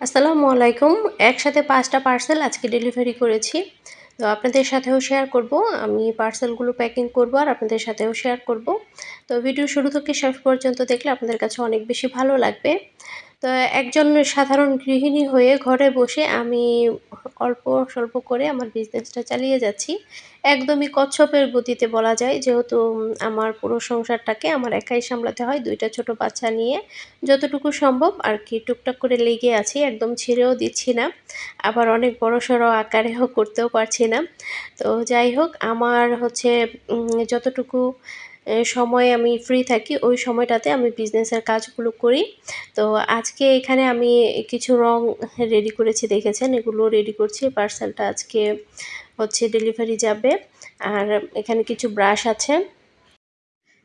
আসসালামু আলাইকুম। একসাথে পাঁচটা পার্সেল আজকে ডেলিভারি করেছি। তো আপনাদের সাথেও শেয়ার করব। আমি পার্সেলগুলো প্যাকিং করব আর আপনাদের সাথেও শেয়ার করব। তো ভিডিও শুরু থেকে শেষ পর্যন্ত দেখলে আপনাদের কাছে অনেক বেশি ভালো লাগবে। তো একজন সাধারণ গৃহিণী হয়ে ঘরে বসে আমি অল্প স্বল্প করে আমার বিজনেসটা চালিয়ে যাচ্ছি। একদমই কচ্ছপের গতিতে বলা যায়, যেহেতু আমার পুরো সংসারটাকে আমার একাই সামলাতে হয়, দুইটা ছোট বাচ্চা নিয়ে যতটুকু সম্ভব আর কি টুকটাক করে লেগে আছি, একদম ছেড়েও দিচ্ছি না। আবার অনেক বড় সড়ো আকারেও করতেও পারছি না। তো যাই হোক, আমার হচ্ছে যতটুকু সময় আমি ফ্রি থাকি, ওই সময়টাতে আমি বিজনেসের কাজগুলো করি। তো আজকে এখানে আমি কিছু রং রেডি করেছি, দেখেছেন? এগুলো রেডি করছি। পার্সেলটা আজকে হচ্ছে ডেলিভারি যাবে। আর এখানে কিছু ব্রাশ আছে।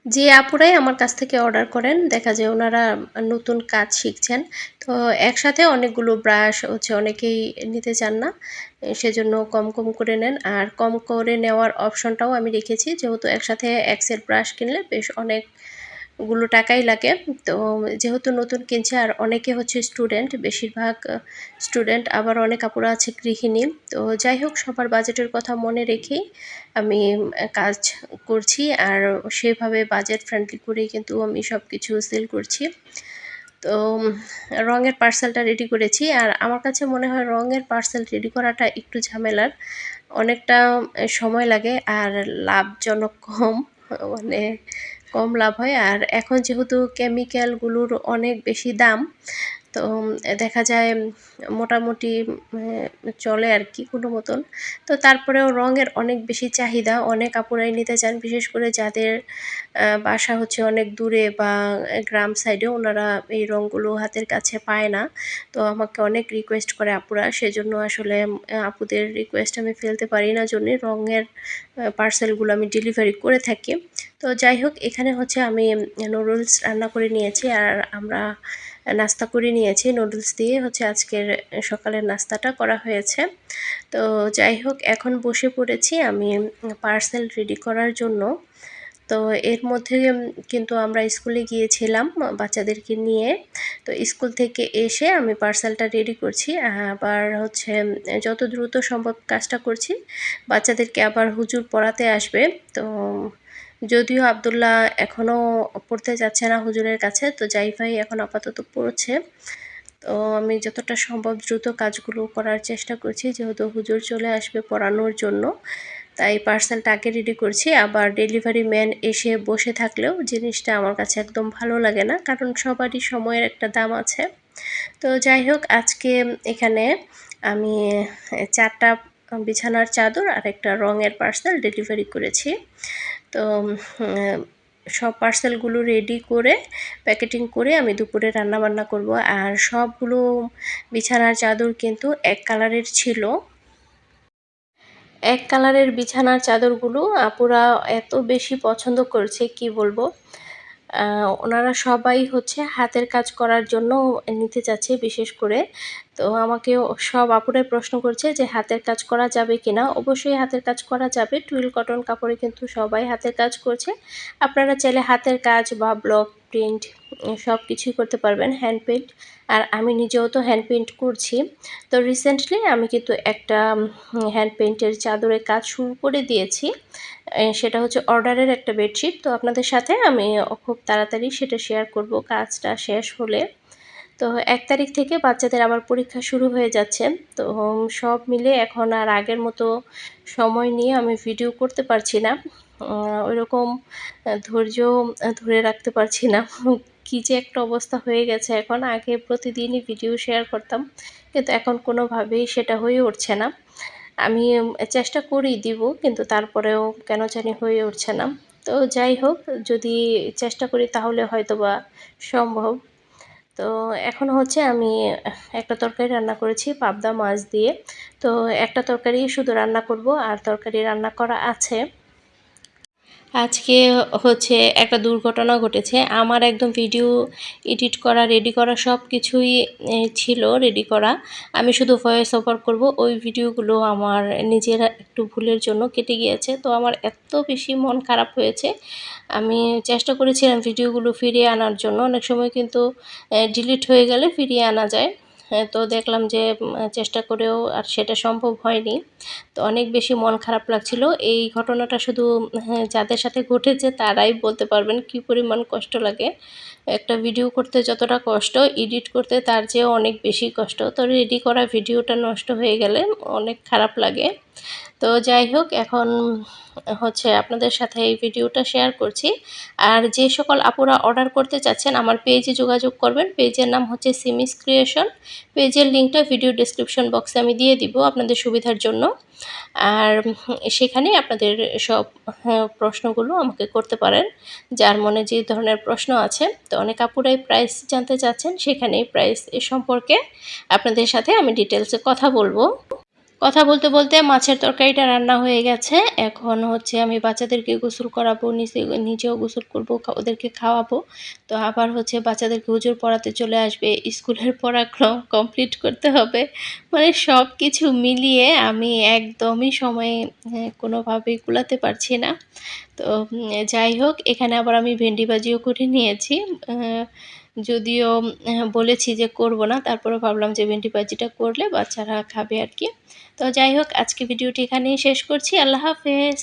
যে আপুরাই আমার কাছ থেকে অর্ডার করেন। দেখা যায় ওনারা নতুন কাজ শিখছেন। তো একসাথে অনেকগুলো ব্রাশ হচ্ছে, অনেকেই নিতে চান না, সেজন্য কম কম করে নেন। আর কম করে নেওয়ার অপশনটাও আমি রেখেছি। যেহেতু একসাথে এক্সের ব্রাশ কিনলে বেশ অনেক গুলো টাকাই লাগে। তো যেহেতু নতুন কিনছে আর অনেকে হচ্ছে স্টুডেন্ট বেশিরভাগ স্টুডেন্ট আবার অনেক কাপড় আছে গৃহিণী। তো যাই হোক, সবার বাজেটের কথা মনে রেখেই আমি কাজ করছি আর সেভাবে বাজেট ফ্রেন্ডলি করেই কিন্তু আমি সব কিছু সেল করছি। তো রঙের পার্সেলটা রেডি করেছি আর আমার কাছে মনে হয় রঙের পার্সেল রেডি করাটা একটু ঝামেলার। অনেকটা সময় লাগে আর লাভজনক কম। মানে কম লাভ হয়। আর এখন যেহেতু কেমিক্যালগুলোর অনেক বেশি দাম, তো দেখা যায় মোটামুটি চলে আর কি কোনো মতন। তো তারপরেও রঙের অনেক বেশি চাহিদা, অনেক কাপড়াই নিতে চান, বিশেষ করে যাদের বাসা হচ্ছে অনেক দূরে বা গ্রাম সাইডে ওনারা এই রঙগুলো হাতের কাছে পায় না। তো আমাকে অনেক রিকোয়েস্ট করে আপুরা, সেজন্য আসলে আপুদের রিকোয়েস্ট আমি ফেলতে পারি না জন্যে। রঙের পার্সেলগুলো আমি ডেলিভারি করে থাকি। তো যাই হোক, এখানে হচ্ছে আমি নুডলস রান্না করে নিয়েছি আর আমরা নাস্তা করে নিয়েছি। নুডলস দিয়ে হচ্ছে আজকের সকালের নাস্তাটা করা হয়েছে। তো যাই হোক, এখন বসে পড়েছি আমি পার্সেল রেডি করার জন্য। তো এর মধ্যে কিন্তু আমরা স্কুলে গিয়েছিলাম বাচ্চাদেরকে নিয়ে। তো স্কুল থেকে এসে আমি পার্সেলটা রেডি করছি। আবার হচ্ছে যত দ্রুত সম্ভব কাজটা করছি। বাচ্চাদেরকে আবার হুজুর পড়াতে আসবে। তো যদিও আবদুল্লাহ এখনও পড়তে যাচ্ছে না হুজুরের কাছে, তো জাইফাই এখন আপাতত পড়ছে। তো আমি যতটা সম্ভব দ্রুত কাজগুলো করার চেষ্টা করছি, যেহেতু হুজুর চলে আসবে পড়ানোর জন্য। তাই পার্সেলটা আগে রেডি করছি। আবার ডেলিভারি ম্যান এসে বসে থাকলেও জিনিসটা আমার কাছে একদম ভালো লাগে না, কারণ সবারই সময়ের একটা দাম আছে। তো যাই হোক, আজকে এখানে আমি চারটা বিছানার চাদর আর একটা রঙের পার্সেল ডেলিভারি করেছি। তো সব পার্সেলগুলো রেডি করে, প্যাকেটিং করে আমি দুপুরে রান্না বান্না করব। আর সবগুলো বিছানার চাদর কিন্তু এক কালারের ছিল। এক কালারের বিছানার চাদরগুলো আপুরা এত বেশি পছন্দ করছে, কি বলব? ওনারা সবাই হচ্ছে হাতের কাজ করার জন্য নিতে চাচ্ছে বিশেষ করে। তো আমাকে সব আপুরাই প্রশ্ন করছে যে হাতের কাজ করা যাবে কি না অবশ্যই হাতের কাজ করা যাবে। টুইল কটন কাপড়ে কিন্তু সবাই হাতের কাজ করছে। আপনারা চাইলে হাতের কাজ বা ব্লক প্রিন্ট সব কিছুই করতে পারবেন, হ্যান্ড পেন্ট আর আমি নিজেও তো হ্যান্ড পেন্ট করছি। তো রিসেন্টলি আমি কিন্তু একটা হ্যান্ড পেন্টের চাদরের কাজ শুরু করে দিয়েছি। সেটা হচ্ছে অর্ডারের একটা বেডশিট। তো আপনাদের সাথে আমি খুব তাড়াতাড়ি সেটা শেয়ার করব। কাজটা শেষ হলে। তো এক তারিখ থেকে বাচ্চাদের আবার পরীক্ষা শুরু হয়ে যাচ্ছে। তো সব মিলে এখন আর আগের মতো সময় নিয়ে আমি ভিডিও করতে পারছি না। ওইরকম ধৈর্য ধরে রাখতে পারছি না। কী যে একটা অবস্থা হয়ে গেছে এখন। আগে প্রতিদিনই ভিডিও শেয়ার করতাম, কিন্তু এখন কোনোভাবেই সেটা হয়ে উঠছে না। আমি চেষ্টা করি দিব, কিন্তু তারপরেও কেন জানি হয়ে উঠছে না। তো যাই হোক, যদি চেষ্টা করি তাহলে হয়তো বা সম্ভব। তো এখন হচ্ছে আমি একটা তরকারি রান্না করেছি পাবদা মাছ দিয়ে। তো একটা তরকারি শুধু রান্না করব আর তরকারি রান্না করা আছে। আজকে হচ্ছে একটা দুর্ঘটনা ঘটেছে। আমার একদম ভিডিও এডিট করা রেডি করা সব কিছুই ছিল রেডি করা। আমি শুধু ভয়েস ওভার করব। ওই ভিডিওগুলো আমার নিজের একটু ভুলের জন্য কেটে গিয়েছে। তো আমার এত বেশি মন খারাপ হয়েছে। আমি চেষ্টা করেছিলাম ভিডিওগুলো ফিরিয়ে আনার জন্য। অনেক সময় কিন্তু ডিলিট হয়ে গেলে ফিরিয়ে আনা যায়। তো দেখলাম যে চেষ্টা করেও আর সেটা সম্ভব হয়নি। তো অনেক বেশি মন খারাপ লাগছিল। এই ঘটনাটা শুধু হ্যাঁ, যাদের সাথে ঘটেছে তারাই বলতে পারবেন কি পরিমাণ কষ্ট লাগে। একটা ভিডিও করতে যতটা কষ্ট এডিট করতে তার চেয়েও অনেক বেশি কষ্ট। তো রেডি করা ভিডিওটা নষ্ট হয়ে গেলে অনেক খারাপ লাগে। তো যাই হোক এখন হচ্ছে আপনাদের সাথে এই ভিডিওটা শেয়ার করছি। আর যে সকল আপুরা অর্ডার করতে চাচ্ছেন আমার পেজে যোগাযোগ করবেন। পেজের নাম হচ্ছে সিমিস ক্রিয়েশন পেজের লিঙ্কটা ভিডিও ডিসক্রিপশন বক্সে আমি দিয়ে দিব আপনাদের সুবিধার জন্য। আর সেখানে আপনাদের সব হ্যাঁ, প্রশ্নগুলো আমাকে করতে পারেন। যার মনে যে ধরনের প্রশ্ন আছে তো অনেক আপুরাই প্রাইস জানতে চাচ্ছেন সেখানেই প্রাইস সম্পর্কে আপনাদের সাথে আমি ডিটেলসে কথা বলব। কথা বলতে বলতে মাছের তরকারিটা রান্না হয়ে গেছে। এখন হচ্ছে আমি বাচ্চাদেরকে গোসল করাবো নিজে নিজেও গোসল করব ওদেরকে খাওয়াবো। তো আবার হচ্ছে বাচ্চাদেরকে হুজুর পড়াতে চলে আসবে স্কুলের পড়াক্রম কমপ্লিট করতে হবে। মানে সব কিছু মিলিয়ে আমি একদমই সময়ে আহ, কোনোভাবেই কুলাতে পারছি না। তো যাই হোক, এখানে আবার আমি ভেন্ডি ভাজিও করে নিয়েছি। যদিও বলেছি যে করব না তারপরে ভাবলাম যে ভেন্ডি ভাজিটা করলে বাচ্চারা খাবে আর কি। তো যাই হোক, আজকে ভিডিওটি এখানেই শেষ করছি। আল্লাহ হাফেজ।